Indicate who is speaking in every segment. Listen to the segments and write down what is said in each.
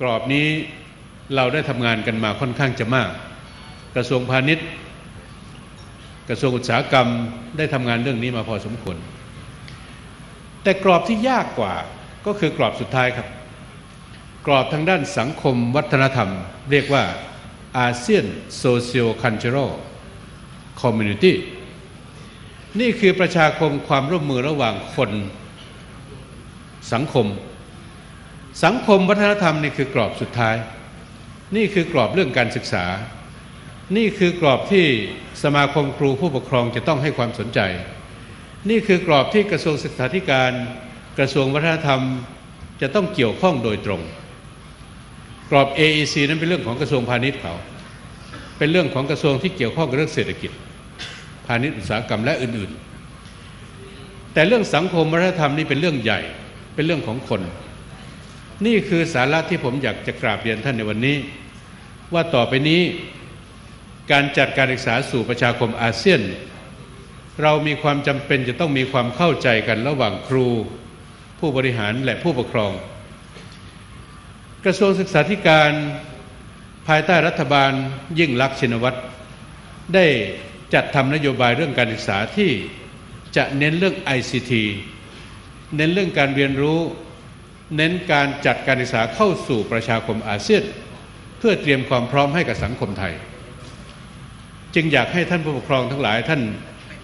Speaker 1: กรอบนี้เราได้ทำงานกันมาค่อนข้างจะมาก กระทรวงพาณิชย์ กระทรวงอุตสาหกรรมได้ทำงานเรื่องนี้มาพอสมควร แต่กรอบที่ยากกว่าก็คือกรอบสุดท้ายครับ กรอบทางด้านสังคมวัฒนธรรม เรียกว่าอาเซียนโซเชียลคันเจอรัลคอมมูนิตี้นี่คือประชาคมความร่วมมือระหว่างคนสังคม สังคมวัฒนธรรมนี่คือกรอบสุดท้าย นี่คือกรอบเรื่องการศึกษา นี่คือกรอบที่สมาคมครูผู้ปกครองจะต้องให้ความสนใจ นี่คือกรอบที่กระทรวงศึกษาธิการกระทรวงวัฒนธรรมจะต้องเกี่ยวข้องโดยตรง กรอบ AEC นั้นเป็นเรื่องของกระทรวงพาณิชย์เขา เป็นเรื่องของกระทรวงที่เกี่ยวข้องกับเรื่องเศรษฐกิจ พาณิชย์อุตสาหกรรมและอื่นๆ แต่เรื่องสังคมวัฒนธรรมนี่เป็นเรื่องใหญ่เป็นเรื่องของคน นี่คือสาระที่ผมอยากจะกราบเรียนท่านในวันนี้ ว่าต่อไปนี้ การจัดการศึกษาสู่ประชาคมอาเซียน เรามีความจำเป็นจะต้องมีความเข้าใจกันระหว่างครู ผู้บริหารและผู้ปกครอง กระทรวงศึกษาธิการ ภายใต้รัฐบาลยิ่งลักษณ์ชินวัตรได้จัดทำนโยบายเรื่องการศึกษาที่จะเน้นเรื่อง ICT เน้นเรื่องการเรียนรู้ เน้นการจัดการศึกษาเข้าสู่ประชาคมอาเซียน เพื่อเตรียมความพร้อมให้กับสังคมไทย จึงอยากให้ท่านผู้ปกครองทั้งหลายท่าน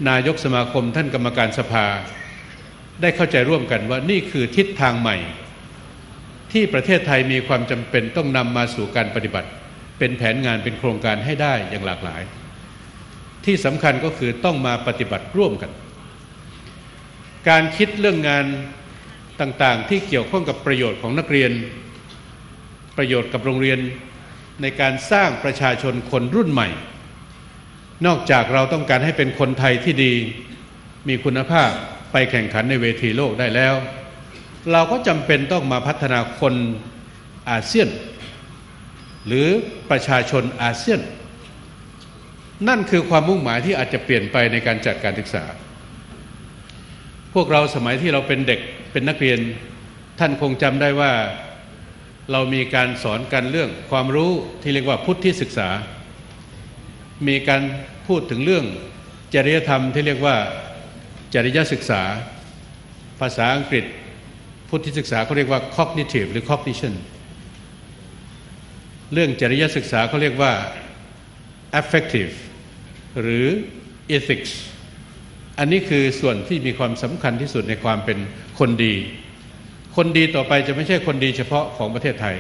Speaker 1: นายกสมาคมท่านกรรมการสภา ได้เข้าใจร่วมกันว่านี่คือทิศทางใหม่ ที่ประเทศไทยมีความจำเป็นต้องนำมาสู่การปฏิบัติ เป็นแผนงานเป็นโครงการให้ได้อย่างหลากหลาย ที่สำคัญก็คือต้องมาปฏิบัติร่วมกัน การคิดเรื่องงาน ต่างๆ ที่เกี่ยวข้องกับประโยชน์ของนักเรียน ประโยชน์กับโรงเรียนในการสร้างประชาชนคนรุ่นใหม่ นอกจากเราต้องการให้เป็นคนไทยที่ดี มีคุณภาพไปแข่งขันในเวทีโลกได้แล้ว เราก็จำเป็นต้องมาพัฒนาคนอาเซียน หรือประชาชนอาเซียน นั่นคือความมุ่งหมายที่อาจจะเปลี่ยนไปในการจัดการศึกษา พวกเราสมัยที่เราเป็นเด็ก เป็นนักเรียนท่านคงจำได้ว่าเรามีการสอนกันเรื่องความรู้ที่เรียกว่าพุทธิศึกษา มีการพูดถึงเรื่องจริยธรรมที่เรียกว่าจริยศึกษา ภาษาอังกฤษพุทธิศึกษาเขาเรียกว่า cognitive หรือ cognition เรื่องจริยศึกษาเขาเรียกว่า affective หรือ ethics อันนี้คือส่วนที่มีความสำคัญที่สุดในความเป็นคนดี คนดีต่อไปจะไม่ใช่คนดีเฉพาะของประเทศไทย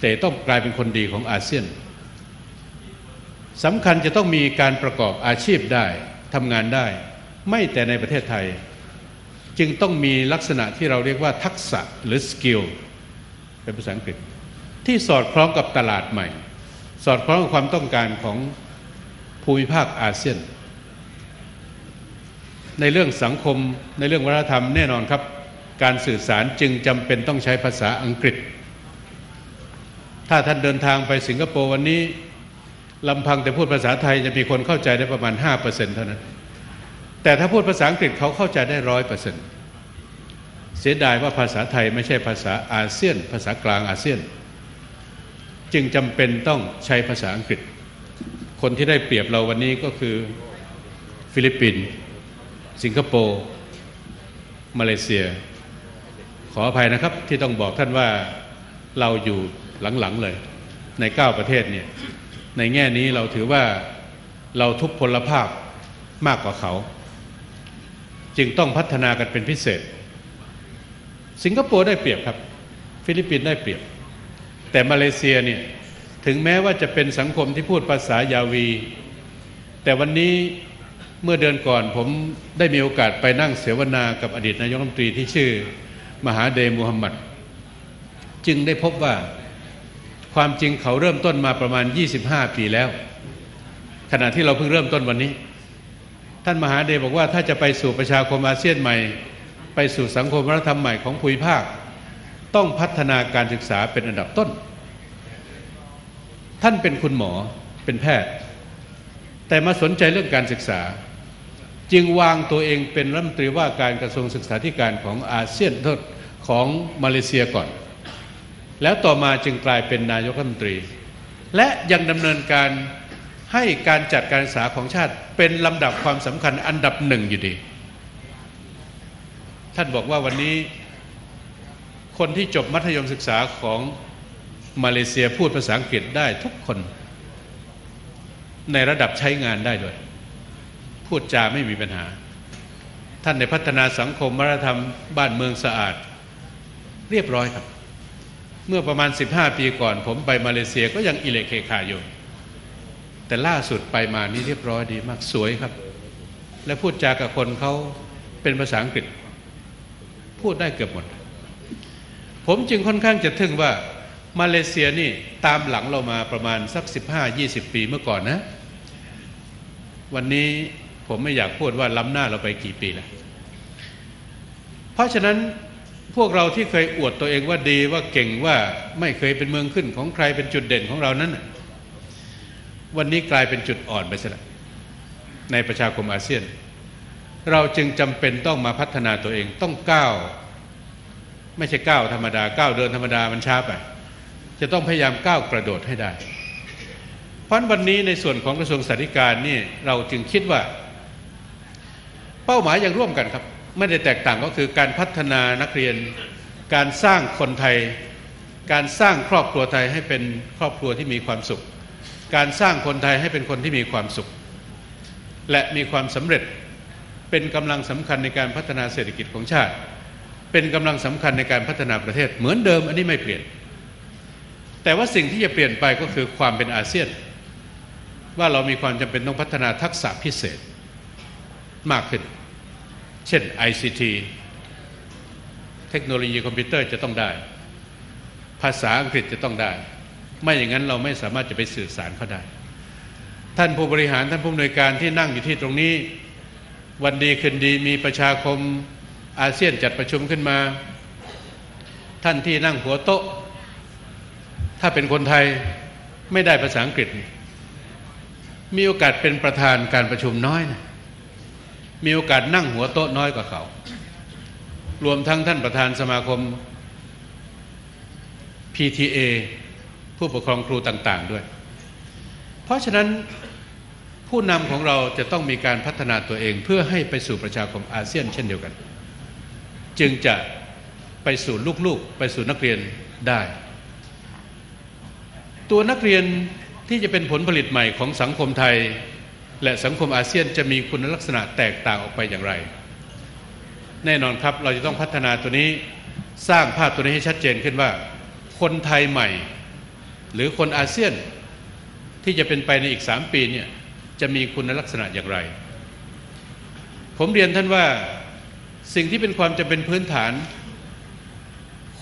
Speaker 1: แต่ต้องกลายเป็นคนดีของอาเซียนสำคัญจะต้องมีการประกอบอาชีพได้ทำงานได้ ไม่แต่ในประเทศไทย จึงต้องมีลักษณะที่เราเรียกว่าทักษะหรือสกิลเป็นภาษาอังกฤษ ที่สอดคล้องกับตลาดใหม่ สอดคล้องกับความต้องการของภูมิภาคอาเซียน ในเรื่องสังคมในเรื่องวัฒนธรรมแน่นอนครับ การสื่อสารจึงจำเป็นต้องใช้ภาษาอังกฤษ ถ้าท่านเดินทางไปสิงคโปร์วันนี้ลำพังแต่พูดภาษาไทยจะมีคนเข้าใจได้ประมาณ 5%เท่านั้น แต่ถ้าพูดภาษาอังกฤษเขาเข้าใจได้ร้อยเปอร์เซ็นต์เสียดายว่าภาษาไทยไม่ใช่ภาษาอาเซียน ภาษากลางอาเซียน จึงจำเป็นต้องใช้ภาษาอังกฤษ คนที่ได้เปรียบเราวันนี้ก็คือฟิลิปปินส์ สิงคโปร์มาเลเซีย ขออภัยนะครับที่ต้องบอกท่านว่าเราอยู่หลังๆเลย ในเก้าประเทศเนี่ยในแง่นี้เราถือว่าเราทุพพลภาพมากกว่าเขา จึงต้องพัฒนากันเป็นพิเศษ สิงคโปร์ได้เปรียบครับ ฟิลิปปินส์ได้เปรียบ แต่มาเลเซียเนี่ยถึงแม้ว่าจะเป็นสังคมที่พูดภาษายาวี แต่วันนี้ เมื่อเดือนก่อนผมได้มีโอกาสไปนั่งเสวนากับอดีตนายกรัฐมนตรีที่ชื่อ มหาเดมูฮัมมัด จึงได้พบว่าความจริงเขาเริ่มต้นมาประมาณ 25 ปีแล้ว ขณะที่เราเพิ่งเริ่มต้นวันนี้ ท่านมหาเดชบอกว่าถ้าจะไปสู่ประชาคมอาเซียนใหม่ ไปสู่สังคมวัฒนธรรมใหม่ของภูมิภาค ต้องพัฒนาการศึกษาเป็นอันดับต้น ท่านเป็นคุณหมอเป็นแพทย์ แต่มาสนใจเรื่องการศึกษา จึงวางตัวเองเป็นรัฐมนตรีว่าการกระทรวงศึกษาธิการของอาเซียนทศของมาเลเซียก่อน แล้วต่อมาจึงกลายเป็นนายกรัฐมนตรี และยังดำเนินการให้การจัดการศึกษาของชาติเป็นลำดับความสำคัญอันดับหนึ่งอยู่ดี ท่านบอกว่าวันนี้ คนที่จบมัธยมศึกษาของมาเลเซียพูดภาษาอังกฤษได้ทุกคน ในระดับใช้งานได้ด้วย พูดจาไม่มีปัญหา ท่านในพัฒนาสังคมวัฒนธรรมบ้านเมืองสะอาด เรียบร้อยครับ เมื่อประมาณ 15 ปีก่อน ผมไปมาเลเซียก็ยังอิเล็กเคคาอยู่ แต่ล่าสุดไปมานี่เรียบร้อยดีมากสวยครับ และพูดจากับคนเขาเป็นภาษาอังกฤษ พูดได้เกือบหมด ผมจึงค่อนข้างจะทึ่งว่ามาเลเซียนี่ตามหลังเรามาประมาณสัก 15-20 ปีเมื่อก่อนนะ วันนี้ ผมไม่อยากพูดว่าล้ำหน้าเราไปกี่ปีแล้วเพราะฉะนั้นพวกเราที่เคยอวดตัวเองว่าดีว่าเก่งว่าไม่เคยเป็นเมืองขึ้นของใครเป็นจุดเด่นของเรานั้น วันนี้กลายเป็นจุดอ่อนไปซะแล้วในประชาคมอาเซียน เราจึงจำเป็นต้องมาพัฒนาตัวเองต้องก้าวไม่ใช่ก้าวธรรมดาก้าวเดินธรรมดามันช้าไป จะต้องพยายามก้าวกระโดดให้ได้ เพราะวันนี้ในส่วนของกระทรวงสาธารณการนี่เราจึงคิดว่า เป้าหมายอย่างร่วมกันครับ ไม่ได้แตกต่างก็คือการพัฒนานักเรียน การสร้างคนไทย การสร้างครอบครัวไทยให้เป็นครอบครัวที่มีความสุข การสร้างคนไทยให้เป็นคนที่มีความสุข และมีความสำเร็จเป็นกำลังสำคัญในการพัฒนาเศรษฐกิจของชาติ เป็นกำลังสำคัญในการพัฒนาประเทศเหมือนเดิมอันนี้ไม่เปลี่ยน แต่ว่าสิ่งที่จะเปลี่ยนไปก็คือความเป็นอาเซียน ว่าเรามีความจำเป็นต้องพัฒนาทักษะพิเศษ มากขึ้น เช่น ICT เทคโนโลยีคอมพิวเตอร์จะต้องได้ ภาษาอังกฤษจะต้องได้ ไม่อย่างนั้นเราไม่สามารถจะไปสื่อสารเขาได้ ท่านผู้บริหารท่านผู้อำนวยการที่นั่งอยู่ที่ตรงนี้ วันดีคืนดีมีประชาคมอาเซียนจัดประชุมขึ้นมา ท่านที่นั่งหัวโต๊ะ ถ้าเป็นคนไทยไม่ได้ภาษาอังกฤษ มีโอกาสเป็นประธานการประชุมน้อยนะ มีโอกาสนั่งหัวโต๊ะน้อยกว่าเขา รวมทั้งท่านประธานสมาคม PTA ผู้ปกครองครูต่าง ๆ ด้วย เพราะฉะนั้นผู้นำของเราจะต้องมีการพัฒนาตัวเองเพื่อให้ไปสู่ประชาคมอาเซียนเช่นเดียวกัน จึงจะไปสู่ลูกๆ ไปสู่นักเรียนได้ ตัวนักเรียนที่จะเป็นผลผลิตใหม่ของสังคมไทย และสังคมอาเซียนจะมีคุณลักษณะแตกต่างออกไปอย่างไร แน่นอนครับเราจะต้องพัฒนาตัวนี้สร้างภาพตัวนี้ให้ชัดเจนขึ้นว่า คนไทยใหม่ หรือคนอาเซียนที่จะเป็นไปในอีกสามปีเนี่ยจะมีคุณลักษณะอย่างไร ผมเรียนท่านว่าสิ่งที่เป็นความจำเป็นพื้นฐาน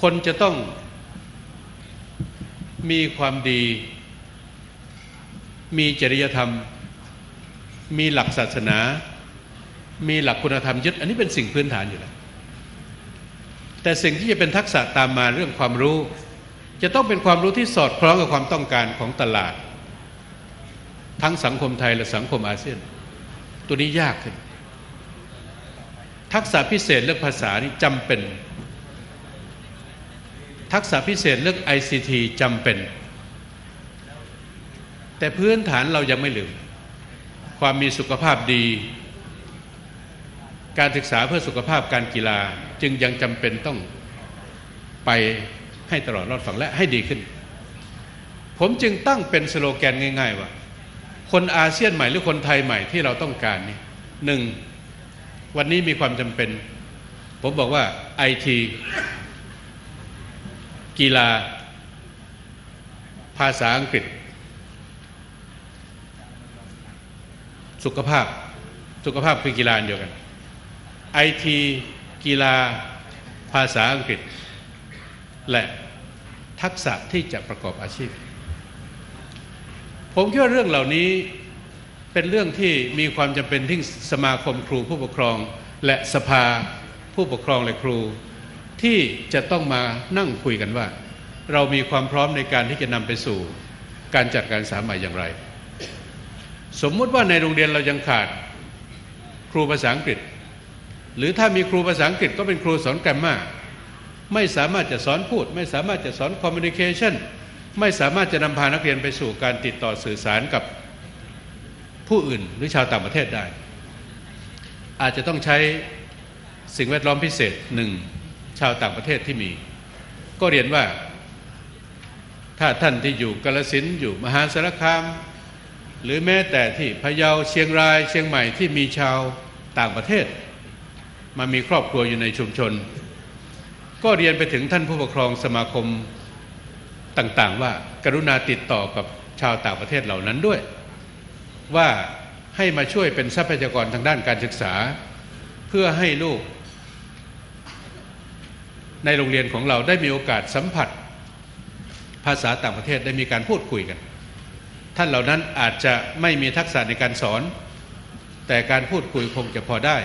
Speaker 1: คนจะต้องมีความดี มีจริยธรรม มีหลักศาสนา มีหลักคุณธรรมยึด อันนี้เป็นสิ่งพื้นฐานอยู่แล้ว แต่สิ่งที่จะเป็นทักษะตามมาเรื่องความรู้ จะต้องเป็นความรู้ที่สอดคล้องกับความต้องการของตลาด ทั้งสังคมไทยและสังคมอาเซียน ตัวนี้ยากขึ้น ทักษะพิเศษเรื่องภาษานี่จำเป็น ทักษะพิเศษเรื่อง ICT จำเป็น แต่พื้นฐานเรายังไม่ลืม ความมีสุขภาพดี การศึกษาเพื่อสุขภาพการกีฬาจึงยังจำเป็นต้องไปให้ตลอดรอดฝั่งและให้ดีขึ้น ผมจึงตั้งเป็นสโลแกนง่าย ๆ ว่า คนอาเซียนใหม่หรือคนไทยใหม่ที่เราต้องการนี่หนึ่งวันนี้มีความจำเป็น ผมบอกว่าไอทีกีฬา ภาษาอังกฤษ สุขภาพ สุขภาพคือกีฬาเดียวกันไอทีกีฬาภาษาอังกฤษ และทักษะที่จะประกอบอาชีพ ผมคิดว่าเรื่องเหล่านี้เป็นเรื่องที่มีความจำเป็นที่สมาคมครูผู้ปกครอง และสภาผู้ปกครองและครู ที่จะต้องมานั่งคุยกันว่า เรามีความพร้อมในการที่จะนำไปสู่ การจัดการศึกษาใหม่อย่างไร สมมุติว่าในโรงเรียนเรายังขาดครูภาษาอังกฤษ หรือถ้ามีครูภาษาอังกฤษก็เป็นครูสอนแกรมมาไม่สามารถจะสอนพูด ไม่สามารถจะสอนคอมมิวนิเคชันไม่สามารถจะนำพานักเรียนไปสู่การติดต่อสื่อสารกับผู้อื่นหรือชาวต่างประเทศได้ อาจจะต้องใช้สิ่งแวดล้อมพิเศษหนึ่งชาวต่างประเทศที่มี ก็เรียนว่าถ้าท่านที่อยู่กาลสินอยู่มหาสารคาม หรือแม้แต่ที่พะเยาเชียงราย เชียงใหม่ที่มีชาวต่างประเทศ มามีครอบครัวอยู่ในชุมชน ก็เรียนไปถึงท่านผู้ปกครองสมาคมต่างๆ ว่ากรุณาติดต่อกับชาวต่างประเทศเหล่านั้นด้วย ว่าให้มาช่วยเป็นทรัพยากรทางด้านการศึกษา เพื่อให้ลูก ในโรงเรียนของเราได้มีโอกาสสัมผัส ภาษาต่างประเทศได้มีการพูดคุยกัน ท่านเหล่านั้นอาจจะไม่มีทักษะในการสอน แต่การพูดคุยคงจะพอได้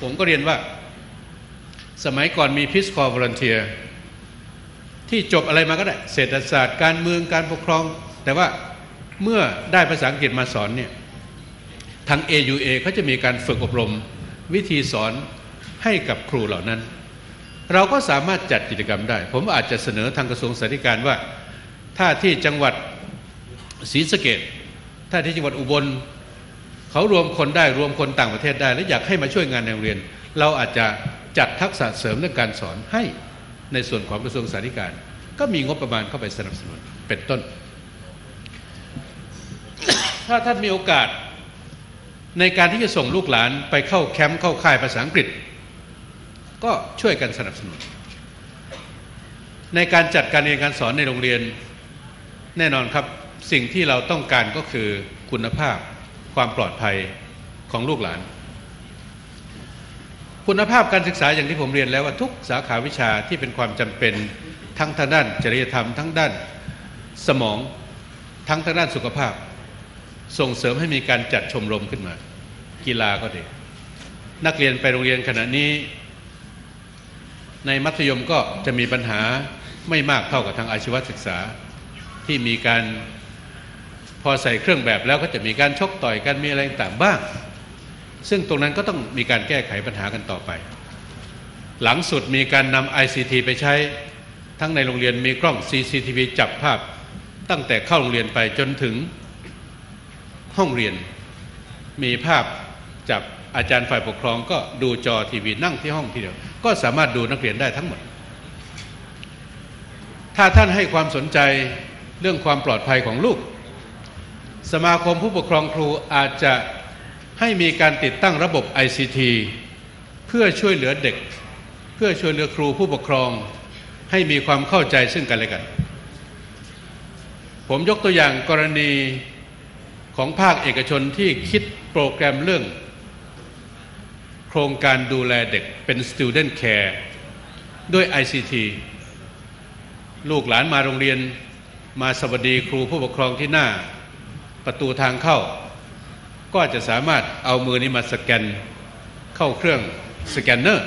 Speaker 1: ผมก็เรียนว่า สมัยก่อนมีพิสคอร์วอร์เทียที่จบอะไรมาก็ได้ เศรษฐศาสตร์การเมืองการปกครอง แต่ว่าเมื่อได้ภาษาอังกฤษมาสอนเนี่ยทาง AUA เขาจะมีการฝึกอบรมวิธีสอนให้กับครูเหล่านั้น เราก็สามารถจัดกิจกรรมได้ ผมอาจจะเสนอทางกระทรวงสาธารณว่า ถ้าที่จังหวัด ศรีสะเกดถ้าที่จังหวัดอุบลเขารวมคนได้รวมคนต่างประเทศได้ และอยากให้มาช่วยงานในโรงเรียน เราอาจจะจัดทักษะเสริมเรื่องการสอนให้ในส่วนของกระทรวงสาธารณสุขก็มีงบประมาณเข้าไปสนับสนุนเป็นต้น ถ้าท่านมีโอกาสในการที่จะส่งลูกหลานไปเข้าแคมป์เข้าค่ายภาษาอังกฤษ ก็ช่วยกันสนับสนุน ในการจัดการเรียนการสอนในโรงเรียนแน่นอนครับ สิ่งที่เราต้องการก็คือคุณภาพความปลอดภัยของลูกหลาน คุณภาพการศึกษาอย่างที่ผมเรียนแล้วว่าทุกสาขาวิชาที่เป็นความจำเป็นทั้งทางด้านจริยธรรมทั้งด้านสมองทั้งทางด้านสุขภาพ ส่งเสริมให้มีการจัดชมรมขึ้นมา กีฬาก็ดี นักเรียนไปโรงเรียนขณะนี้ ในมัธยมก็จะมีปัญหาไม่มากเท่ากับทางอาชีวศึกษาที่มีการ พอใส่เครื่องแบบแล้วก็จะมีการชกต่อยกันมีอะไรต่างบ้าง ซึ่งตรงนั้นก็ต้องมีการแก้ไขปัญหากันต่อไป หลังสุดมีการนำ ICT ไปใช้ทั้งในโรงเรียนมีกล้อง CCTV จับภาพ ตั้งแต่เข้าโรงเรียนไปจนถึงห้องเรียน มีภาพจับอาจารย์ฝ่ายปกครองก็ดูจอทีวีนั่งที่ห้องทีเดียว ก็สามารถดูนักเรียนได้ทั้งหมด ถ้าท่านให้ความสนใจเรื่องความปลอดภัยของลูก สมาคมผู้ปกครองครูอาจจะให้มีการติดตั้งระบบ ICT เพื่อช่วยเหลือเด็ก เพื่อช่วยเหลือครูผู้ปกครอง ให้มีความเข้าใจซึ่งกันและกัน ผมยกตัวอย่างกรณีของภาคเอกชนที่คิดโปรแกรมเรื่อง โครงการดูแลเด็กเป็น student care ด้วย ICT ลูกหลานมาโรงเรียนมาสวัสดีครูผู้ปกครองที่หน้า ประตูทางเข้า ก็จะสามารถเอามือนี้มาสแกนเข้าเครื่องสแกนเนอร์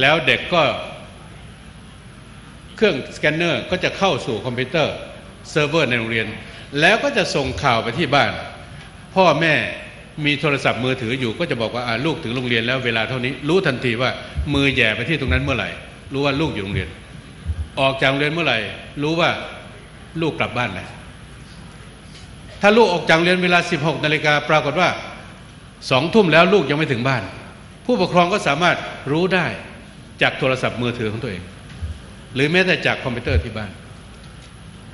Speaker 1: แล้วเด็กก็เครื่องสแกนเนอร์ก็จะเข้าสู่คอมพิวเตอร์เซิร์ฟเวอร์ในโรงเรียน แล้วก็จะส่งข่าวไปที่บ้าน พ่อแม่มีโทรศัพท์มือถืออยู่ก็จะบอกว่าลูกถึงโรงเรียนแล้วเวลาเท่านี้ รู้ทันทีว่ามือแย่ไปที่ตรงนั้นเมื่อไหร่ รู้ว่าลูกอยู่โรงเรียน ออกจากโรงเรียนเมื่อไหร่ รู้ว่าลูกกลับบ้านแล้ว ถ้าลูกออกจากเรียนเวลา 16นาฬิกาปรากฏว่าสองทุ่มแล้วลูกยังไม่ถึงบ้าน ผู้ปกครองก็สามารถรู้ได้จากโทรศัพท์มือถือของตัวเอง หรือแม้แต่จากคอมพิวเตอร์ที่บ้าน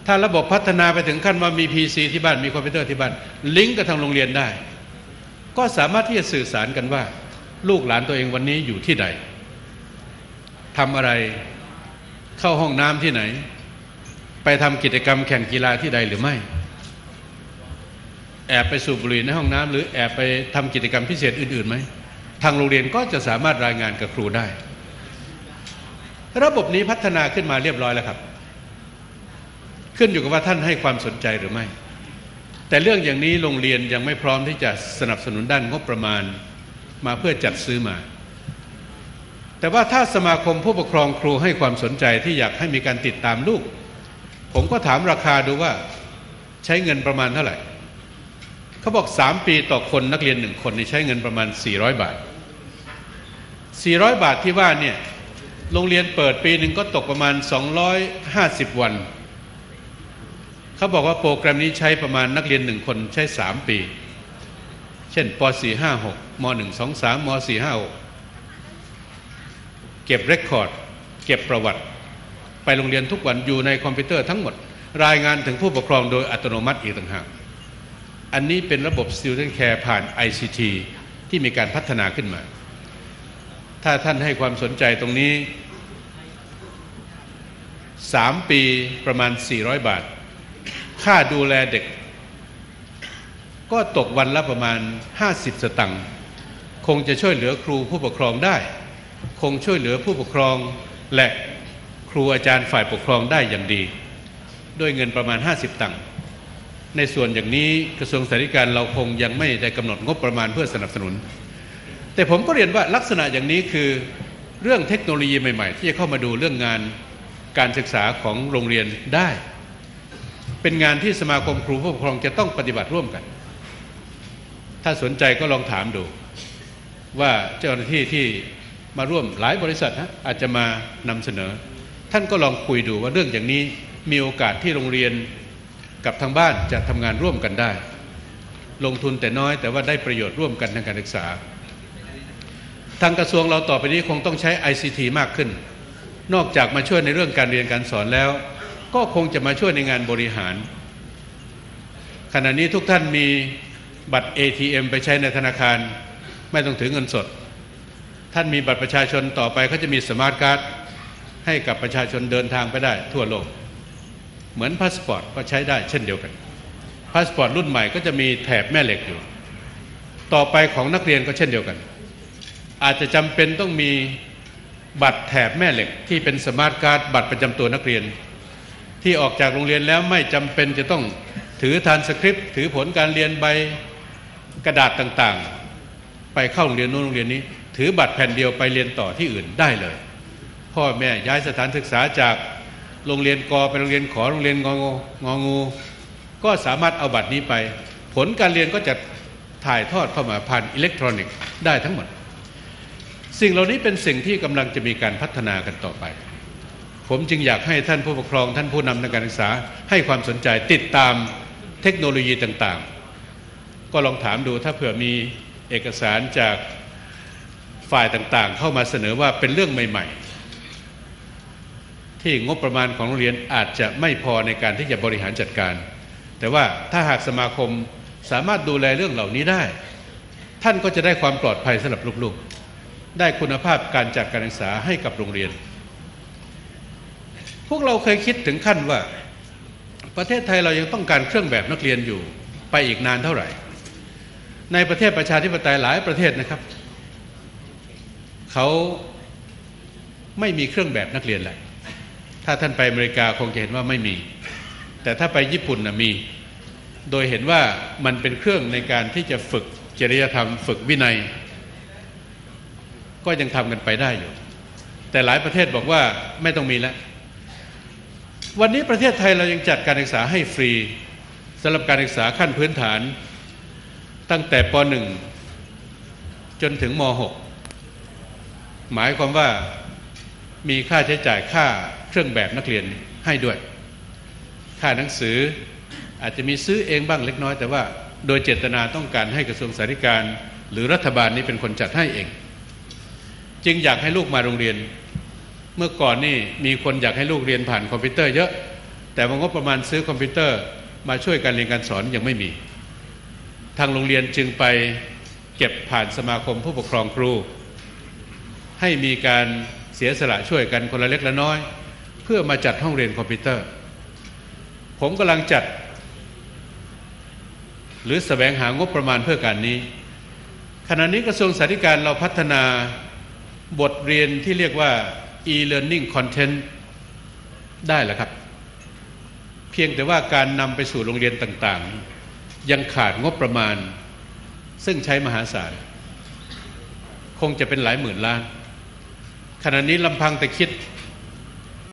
Speaker 1: ถ้าระบบพัฒนาไปถึงขั้นว่ามีพีซีที่บ้านมีคอมพิวเตอร์ที่บ้าน ลิงก์กับทางโรงเรียนได้ ก็สามารถที่จะสื่อสารกันว่า ลูกหลานตัวเองวันนี้อยู่ที่ใดทำอะไรเข้าห้องน้ำที่ไหน ไปทำกิจกรรมแข่งกีฬาที่ใดหรือไม่ แอบไปสูบบุหรี่ในห้องน้ำหรือแอบไปทำกิจกรรมพิเศษอื่นๆไหมทางโรงเรียนก็จะสามารถรายงานกับครูได้ ระบบนี้พัฒนาขึ้นมาเรียบร้อยแล้วครับ ขึ้นอยู่กับว่าท่านให้ความสนใจหรือไม่ แต่เรื่องอย่างนี้โรงเรียนยังไม่พร้อมที่จะสนับสนุนด้านงบประมาณมาเพื่อจัดซื้อมา แต่ว่าถ้าสมาคมผู้ปกครองครูให้ความสนใจที่อยากให้มีการติดตามลูก ผมก็ถามราคาดูว่าใช้เงินประมาณเท่าไหร่ เขาบอกสามปีต่อคนนักเรียนหนึ่งคนใช้เงินประมาณ 400 บาท 400 บาทที่ว่าเนี่ยโรงเรียนเปิดปีหนึ่งก็ตกประมาณ 250 วัน เขาบอกว่าโปรแกรมนี้ใช้ประมาณนักเรียนหนึ่งคนใช้ 3 ปี เช่นป .4 5 6 ม .1 2 3ม .4 5 6 เก็บเรคคอร์ด เก็บประวัติ ไปโรงเรียนทุกวันอยู่ในคอมพิวเตอร์ทั้งหมด รายงานถึงผู้ปกครองโดยอัตโนมัติอีกต่างหาก อันนี้เป็นระบบ Student Care ผ่าน ICT ที่มีการพัฒนาขึ้นมา ถ้าท่านให้ความสนใจตรงนี้ 3 ปีประมาณ 400 บาท ค่าดูแลเด็ก ก็ตกวันละประมาณ 50 สตังค์คงจะช่วยเหลือครูผู้ปกครองได้ คงช่วยเหลือผู้ปกครองและครูอาจารย์ฝ่ายปกครองได้อย่างดี ด้วยเงินประมาณ 50 ตังค์ ในส่วนอย่างนี้กระทรวงสาธารณการเราคงยังไม่ได้กำหนดงบประมาณเพื่อสนับสนุน แต่ผมก็เรียนว่าลักษณะอย่างนี้คือเรื่องเทคโนโลยีใหม่ ๆ ที่จะเข้ามาดูเรื่องงานการศึกษาของโรงเรียนได้ เป็นงานที่สมาคมครูผู้ปกครองจะต้องปฏิบัติร่วมกัน ถ้าสนใจก็ลองถามดู ว่าเจ้าหน้าที่ที่มาร่วมหลายบริษัทฮะอาจจะมานำเสนอ ท่านก็ลองคุยดูว่าเรื่องอย่างนี้มีโอกาสที่โรงเรียน กับทางบ้านจะทำงานร่วมกันได้ ลงทุนแต่น้อยแต่ว่าได้ประโยชน์ร่วมกันทางการศึกษา ทางกระทรวงเราต่อไปนี้คงต้องใช้ ICT มากขึ้น นอกจากมาช่วยในเรื่องการเรียนการสอนแล้ว ก็คงจะมาช่วยในงานบริหาร ขณะนี้ทุกท่านมีบัตร ATM ไปใช้ในธนาคาร ไม่ต้องถือเงินสด ท่านมีบัตรประชาชนต่อไปเขาจะมีสมาร์ทการ์ดให้กับประชาชนเดินทางไปได้ทั่วโลก เหมือนพาสปอร์ตก็ใช้ได้เช่นเดียวกันพาสปอร์ตรุ่นใหม่ก็จะมีแถบแม่เหล็กอยู่ ต่อไปของนักเรียนก็เช่นเดียวกัน อาจจะจำเป็นต้องมีบัตรแถบแม่เหล็ก ที่เป็นสมาร์ทการ์ดบัตรประจำตัวนักเรียน ที่ออกจากโรงเรียนแล้วไม่จำเป็นจะต้องถือทานสคริปต์ถือผลการเรียนใบกระดาษต่างๆ ไปเข้าโรงเรียนโน้นโรงเรียนนี้ ถือบัตรแผ่นเดียวไปเรียนต่อที่อื่นได้เลย พ่อแม่ย้ายสถานศึกษาจาก โรงเรียนกอไปโรงเรียนขอโรงเรียนงองงองู ก็สามารถเอาบัตรนี้ไป ผลการเรียนก็จะถ่ายทอดเข้ามาผ่านอิเล็กทรอนิกส์ได้ทั้งหมด สิ่งเหล่านี้เป็นสิ่งที่กำลังจะมีการพัฒนากันต่อไป ผมจึงอยากให้ท่านผู้ปกครองท่านผู้นำทางการศึกษา ให้ความสนใจติดตามเทคโนโลยีต่างๆ ก็ลองถามดูถ้าเผื่อมีเอกสารจากฝ่ายต่างๆ เข้ามาเสนอว่าเป็นเรื่องใหม่ ๆ ที่งบประมาณของโรงเรียนอาจจะไม่พอในการที่จะบริหารจัดการ แต่ว่าถ้าหากสมาคมสามารถดูแลเรื่องเหล่านี้ได้ ท่านก็จะได้ความปลอดภัยสำหรับลูกๆ ได้คุณภาพการจัดการศึกษาให้กับโรงเรียน พวกเราเคยคิดถึงขั้นว่า ประเทศไทยเรายังต้องการเครื่องแบบนักเรียนอยู่ไปอีกนานเท่าไหร่ ในประเทศประชาธิปไตยหลายประเทศนะครับ เขาไม่มีเครื่องแบบนักเรียนแหละ ถ้าท่านไปอเมริกาคงจะเห็นว่าไม่มี แต่ถ้าไปญี่ปุ่นนะมี โดยเห็นว่ามันเป็นเครื่องในการที่จะฝึกจริยธรรม ฝึกวินัย ก็ยังทำกันไปได้อยู่ แต่หลายประเทศบอกว่าไม่ต้องมีแล้ววันนี้ประเทศไทยเรายังจัดการศึกษาให้ฟรีสำหรับการศึกษาขั้นพื้นฐาน ตั้งแต่ป .1 จนถึงม .6 หมายความว่ามีค่าใช้จ่ายค่า เครื่องแบบนักเรียนให้ด้วย ค่าหนังสืออาจจะมีซื้อเองบ้างเล็กน้อย แต่ว่าโดยเจตนาต้องการให้กระทรวงสาธารณการ หรือรัฐบาลนี้เป็นคนจัดให้เอง จึงอยากให้ลูกมาโรงเรียน เมื่อก่อนนี่มีคนอยากให้ลูกเรียนผ่านคอมพิวเตอร์เยอะ แต่ว่างบประมาณซื้อคอมพิวเตอร์มาช่วยการเรียนการสอนยังไม่มี ทางโรงเรียนจึงไปเก็บผ่านสมาคมผู้ปกครองครู ให้มีการเสียสละช่วยกันคนละเล็กละน้อย เพื่อมาจัดห้องเรียนคอมพิวเตอร์ ผมกำลังจัด หรือสแสวงหางบประมาณเพื่อการนี้ ขณะนี้กระทรวงสาธารณการเราพัฒนาบทเรียนที่เรียกว่า e-learning content ได้แล้วครับ เพียงแต่ว่าการนำไปสู่โรงเรียนต่างๆ ยังขาดงบประมาณ ซึ่งใช้มหาศาล คงจะเป็นหลายหมื่นล้าน ขณะนี้ลำพังแต่คิด